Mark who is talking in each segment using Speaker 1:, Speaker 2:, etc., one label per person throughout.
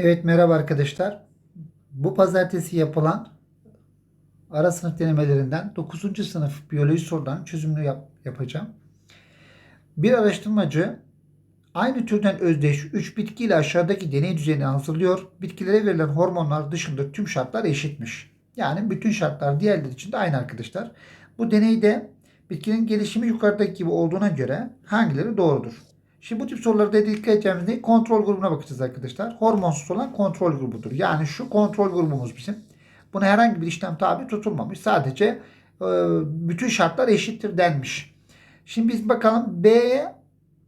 Speaker 1: Evet merhaba arkadaşlar. Bu pazartesi yapılan ara sınıf denemelerinden 9. sınıf biyoloji sorularının çözümünü yap- yapacağım. Bir araştırmacı aynı türden özdeş 3 bitkiyle aşağıdaki deney düzenini hazırlıyor. Bitkilere verilen hormonlar dışında tüm şartlar eşitmiş. Yani bütün şartlar diğerleri için de aynı arkadaşlar. Bu deneyde bitkinin gelişimi yukarıdaki gibi olduğuna göre hangileri doğrudur? Şimdi bu tip sorularda dikkat edeceğimiz ne? Kontrol grubuna bakacağız arkadaşlar. Hormonsuz olan kontrol grubudur. Yani şu kontrol grubumuz bizim. Buna herhangi bir işlem tabi tutulmamış. Sadece e, bütün şartlar eşittir denmiş. Şimdi biz bakalım B'ye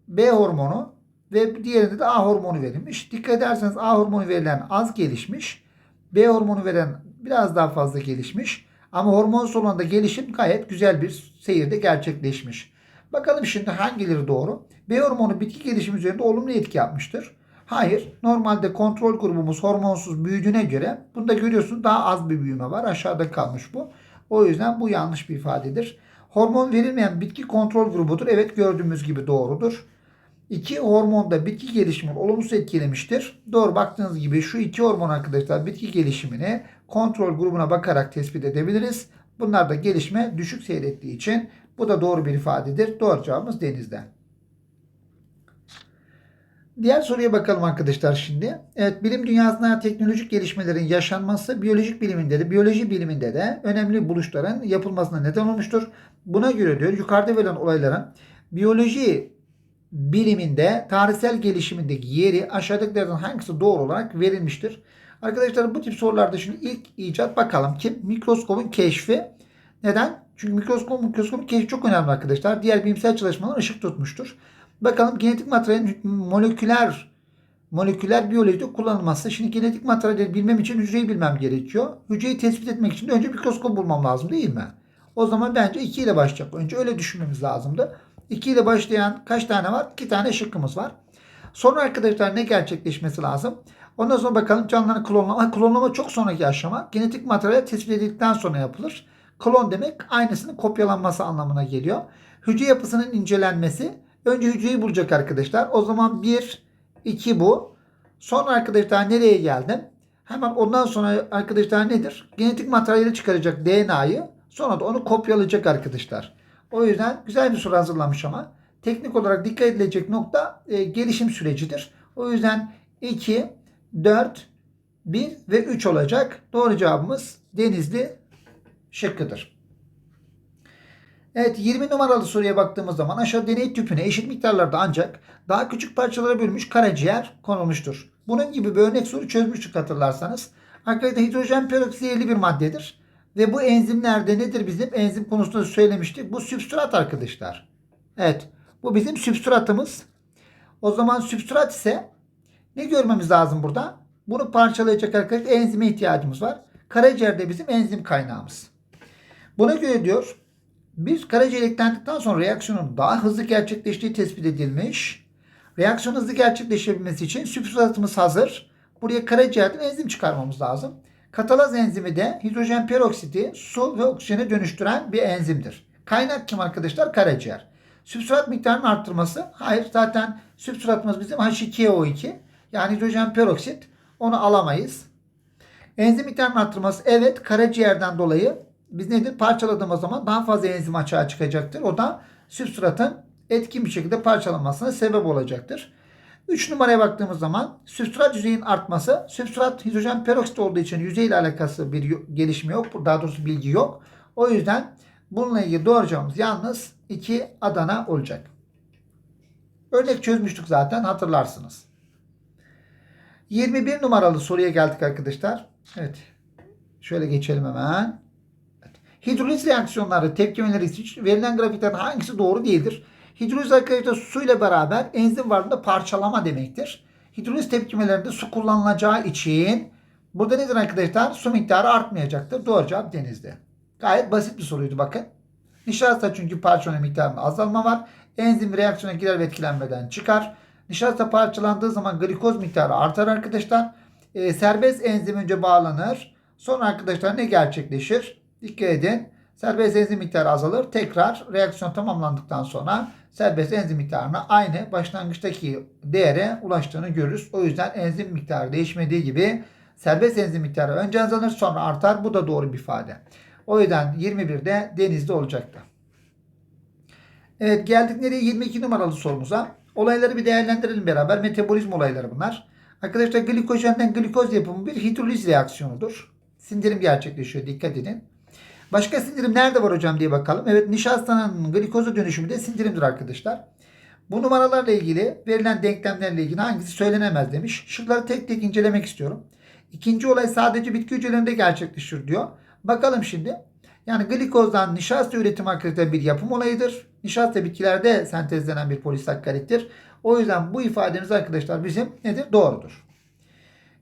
Speaker 1: B hormonu ve diğerinde de A hormonu verilmiş. Dikkat ederseniz A hormonu verilen az gelişmiş. B hormonu veren biraz daha fazla gelişmiş. Ama hormonsuz olan da gelişim gayet güzel bir seyirde gerçekleşmiş. Bakalım şimdi hangileri doğru? B hormonu bitki gelişimi üzerinde olumlu etki yapmıştır. Hayır. Normalde kontrol grubumuz hormonsuz büyüdüğüne göre bunda görüyorsunuz daha az bir büyüme var. Aşağıda kalmış bu. O yüzden bu yanlış bir ifadedir. Hormon verilmeyen bitki kontrol grubudur. Evet gördüğümüz gibi doğrudur. İki hormonda bitki gelişimini olumsuz etkilemiştir. Doğru baktığınız gibi şu iki hormon arkadaşlar bitki gelişimini kontrol grubuna bakarak tespit edebiliriz. Bunlar da gelişme düşük seyrettiği için bu da doğru bir ifadedir. Doğru cevabımız denizde. Diğer soruya bakalım arkadaşlar şimdi. Evet bilim dünyasında teknolojik gelişmelerin yaşanması biyolojik biliminde de biyoloji biliminde de önemli buluşların yapılmasına neden olmuştur. Buna göre diyor yukarıda verilen olayların biyoloji biliminde tarihsel gelişimindeki yeri aşağıdakilerden hangisi doğru olarak verilmiştir? Arkadaşlar bu tip sorularda şimdi ilk icat bakalım kim? Mikroskopun keşfi. Neden? Çünkü mikroskop, mikroskopun keşfi çok önemli arkadaşlar. Diğer bilimsel çalışmalar ışık tutmuştur. Bakalım genetik materyalin moleküler moleküler biyolojide kullanılması. Şimdi genetik materyali bilmem için hücreyi bilmem gerekiyor. Hücreyi tespit etmek için de önce mikroskop bulmam lazım değil mi? O zaman bence 2 ile başlayacak. Önce öyle düşünmemiz lazımdı. 2 ile başlayan kaç tane var? 2 tane şıkkımız var. Sonra arkadaşlar ne gerçekleşmesi lazım? Ondan sonra bakalım canlıların klonlama. Klonlama çok sonraki aşama. Genetik materyal tespit edildikten sonra yapılır. Klon demek aynısının kopyalanması anlamına geliyor. Hücre yapısının incelenmesi. Önce hücreyi bulacak arkadaşlar. O zaman 1, 2 bu. Sonra arkadaşlar nereye geldim? Hemen ondan sonra arkadaşlar nedir? Genetik materyali çıkaracak DNA'yı. Sonra da onu kopyalayacak arkadaşlar. O yüzden güzel bir soru hazırlamış ama. Teknik olarak dikkat edilecek nokta e, gelişim sürecidir. O yüzden 2, 4, 1 ve 3 olacak. Doğru cevabımız Denizli şıkkıdır. Evet 20 numaralı soruya baktığımız zaman aşağı deney tüpüne eşit miktarlarda ancak daha küçük parçalara bölünmüş karaciğer konulmuştur. Bunun gibi bir örnek soru çözmüştük hatırlarsanız. Arkadaşlar hidrojen peroksit bir maddedir. Ve bu enzimlerde nedir bizim? Enzim konusunda söylemiştik. Bu sübstrat arkadaşlar. Evet. Bu bizim sübstratımız. O zaman sübstrat ise ne görmemiz lazım burada? Bunu parçalayacak arkadaşlar enzime ihtiyacımız var. Karaciğerde bizim enzim kaynağımız. Buna göre diyor bir karaciğer eklendikten sonra reaksiyonun daha hızlı gerçekleştiği tespit edilmiş. Reaksiyon hızlı gerçekleşebilmesi için sübstratımız hazır. Buraya karaciğerden enzim çıkarmamız lazım. Katalaz enzimi de hidrojen peroksiti su ve oksijene dönüştüren bir enzimdir. Kaynak kim arkadaşlar? Karaciğer. Sübstrat miktarının arttırması? Hayır zaten sübstratımız bizim H2O2. Yani hidrojen peroksit. Onu alamayız. Enzim miktarının arttırması? Evet karaciğerden dolayı biz nedir? Parçaladığımız zaman daha fazla enzim açığa çıkacaktır. O da sübstratın etkin bir şekilde parçalanmasına sebep olacaktır. 3 numaraya baktığımız zaman sübstrat yüzeyin artması. Sübstrat hidrojen peroksit olduğu için yüzeyle alakası bir gelişme yok. Daha doğrusu bilgi yok. O yüzden bununla ilgili doğru cevabımız yalnız 2 Adana olacak. Örnek çözmüştük zaten hatırlarsınız. 21 numaralı soruya geldik arkadaşlar. Evet. Şöyle geçelim hemen. Hidroliz reaksiyonları tepkimeleri için verilen grafikten hangisi doğru değildir? Hidroliz arkadaşlar su ile beraber enzim varlığında parçalama demektir. Hidroliz tepkimelerinde su kullanılacağı için burada nedir arkadaşlar? Su miktarı artmayacaktır. Doğru cevap denizde. Gayet basit bir soruydu bakın. Nişasta çünkü parçalama miktarında azalma var. Enzim reaksiyona girer ve etkilenmeden çıkar. Nişasta parçalandığı zaman glikoz miktarı artar arkadaşlar. E, serbest enzim önce bağlanır. Sonra arkadaşlar ne gerçekleşir? Dikkat edin. Serbest enzim miktarı azalır. Tekrar reaksiyon tamamlandıktan sonra serbest enzim miktarına aynı başlangıçtaki değere ulaştığını görürüz. O yüzden enzim miktarı değişmediği gibi serbest enzim miktarı önce azalır sonra artar. Bu da doğru bir ifade. O yüzden 21'de denizde olacaktı. Evet geldik nereye? 22 numaralı sorumuza. Olayları bir değerlendirelim beraber. Metabolizm olayları bunlar. Arkadaşlar glikojenden glikoz yapımı bir hidroliz reaksiyonudur. Sindirim gerçekleşiyor. Dikkat edin. Başka sindirim nerede var hocam diye bakalım. Evet nişastanın glikoza dönüşümü de sindirimdir arkadaşlar. Bu numaralarla ilgili verilen denklemlerle ilgili hangisi söylenemez demiş. Şıkları tek tek incelemek istiyorum. İkinci olay sadece bitki hücrelerinde gerçekleşir diyor. Bakalım şimdi. Yani glikozdan nişasta üretimi hakikaten bir yapım olayıdır. Nişasta bitkilerde sentezlenen bir polisakkarittir. O yüzden bu ifademiz arkadaşlar bizim nedir? Doğrudur.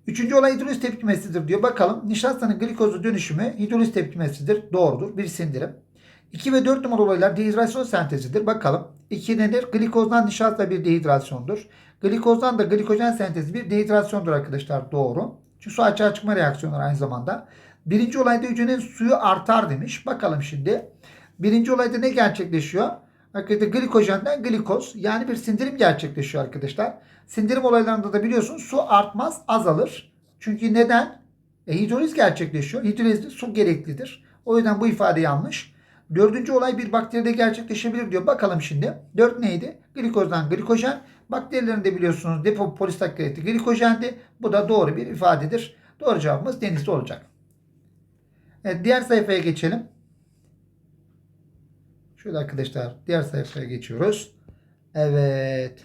Speaker 1: Üçüncü olay hidroliz tepkimesidir diyor. Bakalım nişastanın glikoza dönüşümü hidroliz tepkimesidir. Doğrudur. Bir sindirim. 2 ve 4 numaralı olaylar dehidrasyon sentezidir. Bakalım. 2 nedir? Glikozdan nişasta bir dehidrasyondur. Glikozdan da glikojen sentezi bir dehidrasyondur arkadaşlar. Doğru. Çünkü su açığa çıkma reaksiyonları aynı zamanda. Birinci olayda hücrenin suyu artar demiş. Bakalım şimdi. Birinci olayda ne gerçekleşiyor? Arkadaşlar glikojenden glikoz yani bir sindirim gerçekleşiyor arkadaşlar. Sindirim olaylarında da biliyorsunuz su artmaz azalır. Çünkü neden? E, hidroliz gerçekleşiyor. Hidrolizde su gereklidir. O yüzden bu ifade yanlış. Dördüncü olay bir bakteride gerçekleşebilir diyor. Bakalım şimdi. Dört neydi? Glikozdan glikojen. Bakterilerin de biliyorsunuz depo polisakkariti glikojendi. Bu da doğru bir ifadedir. Doğru cevabımız denizde olacak. Evet, diğer sayfaya geçelim. Şöyle arkadaşlar diğer sayfaya geçiyoruz. Evet.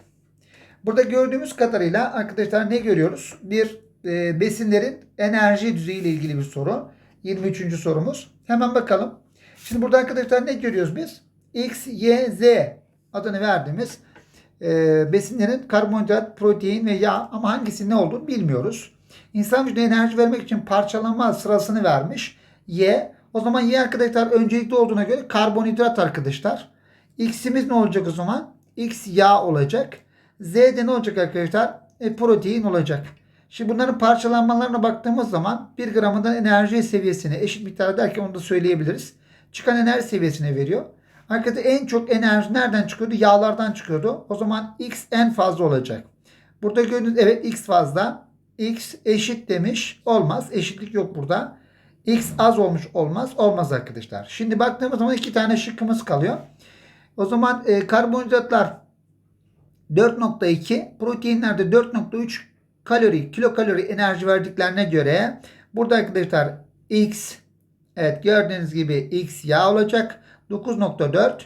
Speaker 1: Burada gördüğümüz kadarıyla arkadaşlar ne görüyoruz? Bir e, besinlerin enerji düzeyi ile ilgili bir soru. 23. sorumuz. Hemen bakalım. Şimdi burada arkadaşlar ne görüyoruz biz? X, Y, Z adını verdiğimiz e, besinlerin karbonhidrat, protein ve yağ ama hangisi ne olduğunu bilmiyoruz. İnsan vücuduna enerji vermek için parçalanma sırasını vermiş. Y. O zaman Y arkadaşlar öncelikli olduğuna göre karbonhidrat arkadaşlar. X'imiz ne olacak o zaman? X yağ olacak. Z'de ne olacak arkadaşlar? E, protein olacak. Şimdi bunların parçalanmalarına baktığımız zaman 1 gramından enerji seviyesine eşit miktar derken onu da söyleyebiliriz. Çıkan enerji seviyesine veriyor. Arkadaşlar en çok enerji nereden çıkıyordu? Yağlardan çıkıyordu. O zaman X en fazla olacak. Burada gördüğünüz evet X fazla. X eşit demiş. Olmaz. Eşitlik yok burada. X az olmuş olmaz. Olmaz arkadaşlar. Şimdi baktığımız zaman iki tane şıkkımız kalıyor. O zaman e, karbonhidratlar 4.2 proteinlerde 4.3 kalori kilokalori enerji verdiklerine göre burada arkadaşlar X evet gördüğünüz gibi X yağ olacak 9.4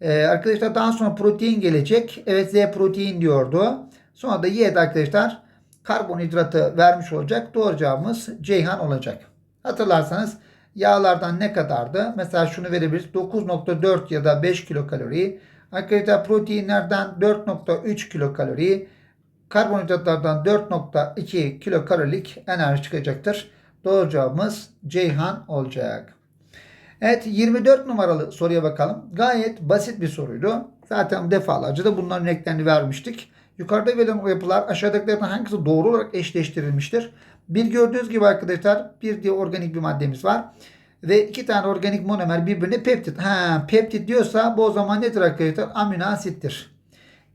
Speaker 1: ee, arkadaşlar daha sonra protein gelecek. Evet Z protein diyordu. Sonra da Y'de arkadaşlar karbonhidratı vermiş olacak. Doğru cevabımız Ceyhan olacak. Hatırlarsanız yağlardan ne kadardı? Mesela şunu verebiliriz. 9.4 ya da 5 kilokalori. Arkadaşlar proteinlerden 4.3 kilokalori. Karbonhidratlardan 4.2 kilokalorilik enerji çıkacaktır. Doğru cevabımız Ceyhan olacak. Evet 24 numaralı soruya bakalım. Gayet basit bir soruydu. Zaten defalarca da bunların örneklerini vermiştik. Yukarıda verilen yapılar aşağıdakilerden hangisi doğru olarak eşleştirilmiştir? Bir gördüğünüz gibi arkadaşlar bir diye organik bir maddemiz var. Ve iki tane organik monomer birbirine peptit. Ha, peptit diyorsa bu o zaman nedir arkadaşlar? Amino asittir.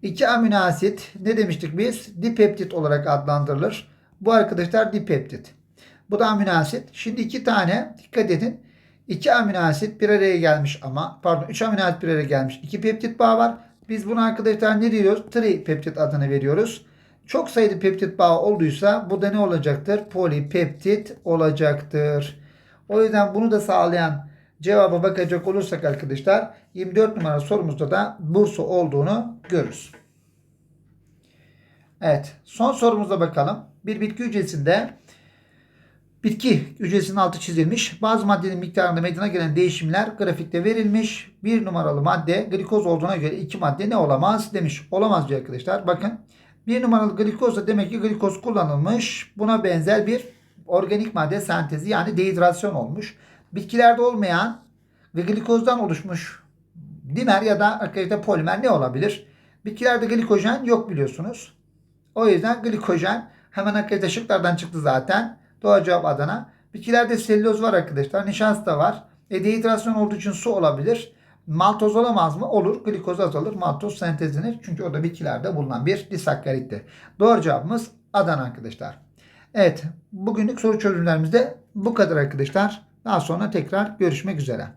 Speaker 1: İki amino asit ne demiştik biz? Dipeptit olarak adlandırılır. Bu arkadaşlar dipeptit. Bu da amino asit. Şimdi iki tane dikkat edin. İki amino asit bir araya gelmiş ama pardon üç amino asit bir araya gelmiş. İki peptit bağı var. Biz bunu arkadaşlar ne diyoruz? Tripeptit adını veriyoruz. Çok sayıda peptit bağı olduysa bu da ne olacaktır? Polipeptit olacaktır. O yüzden bunu da sağlayan cevaba bakacak olursak arkadaşlar 24 numara sorumuzda da Bursa olduğunu görürüz. Evet son sorumuza bakalım. Bir bitki hücresinde bitki hücresinin altı çizilmiş. Bazı maddenin miktarında meydana gelen değişimler grafikte verilmiş. Bir numaralı madde glikoz olduğuna göre iki madde ne olamaz demiş. Olamaz diyor arkadaşlar. Bakın bir numaralı glikoz da demek ki glikoz kullanılmış. Buna benzer bir organik madde sentezi yani dehidrasyon olmuş. Bitkilerde olmayan ve glikozdan oluşmuş dimer ya da arkadaşlar polimer ne olabilir? Bitkilerde glikojen yok biliyorsunuz. O yüzden glikojen hemen arkadaşlar şıklardan çıktı zaten. Doğru cevap Adana. Bitkilerde selüloz var arkadaşlar. Nişasta var. E, dehidrasyon olduğu için su olabilir. Maltoz olamaz mı? Olur. Glikoz azalır. Maltoz sentezlenir. Çünkü o da bitkilerde bulunan bir disakkarittir. Doğru cevabımız Adana arkadaşlar. Evet. Bugünlük soru çözümlerimiz de bu kadar arkadaşlar. Daha sonra tekrar görüşmek üzere.